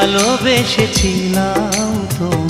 ভালোবেসেছিলাম তোমার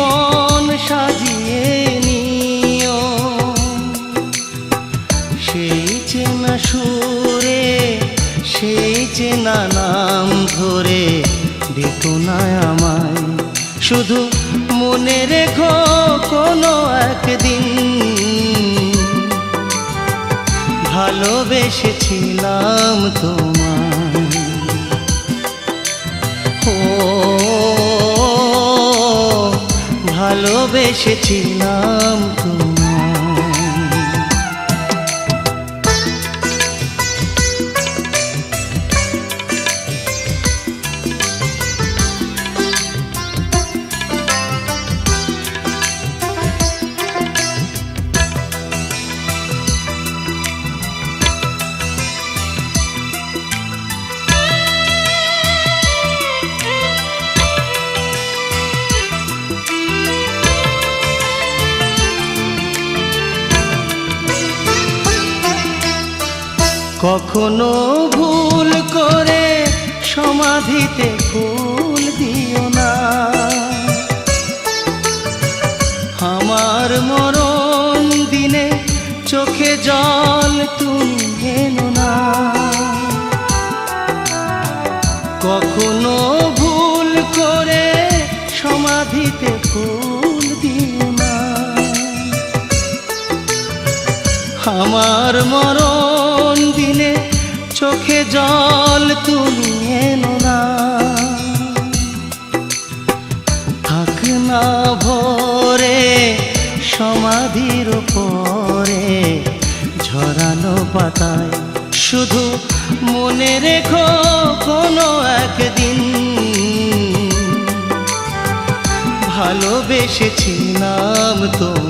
জীবন সাজিয়ে নিও। সেই চেনা সুরে, সেই চেনা নাম ধরে দেখো না আমায়। শুধু মনে রেখো কোনো একদিন। ভালোবেসেছিলাম তোমায়। ভালোবেসেছিলাম। কখনো ভুল করে সমাধিতে ফুল দিও না। আমার মরণ দিনে চোখে জল তুমি হেনো না। কখনো ভুল করে সমাধিতে ফুল দিও না। আমার মরণ জল তুমি এনো না। থাক না ভরে, সমাধির পরে ঝরানো পাতায় শুধু মনে রেখো কোনো একদিন। ভালোবেসেছিলাম তোমায়।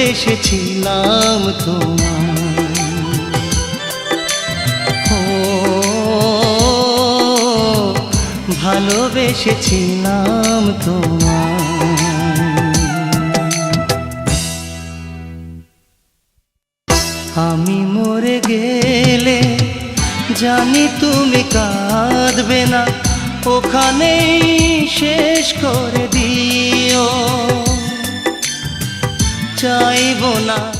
ভালোবেসেছিলাম তোমায়। ও, ভালোবেসেছিলাম তোমায়। আমি মরে গেলে জানি তুমি কাঁদবে না, ওখানেই শেষ করে দিও। চাইব না।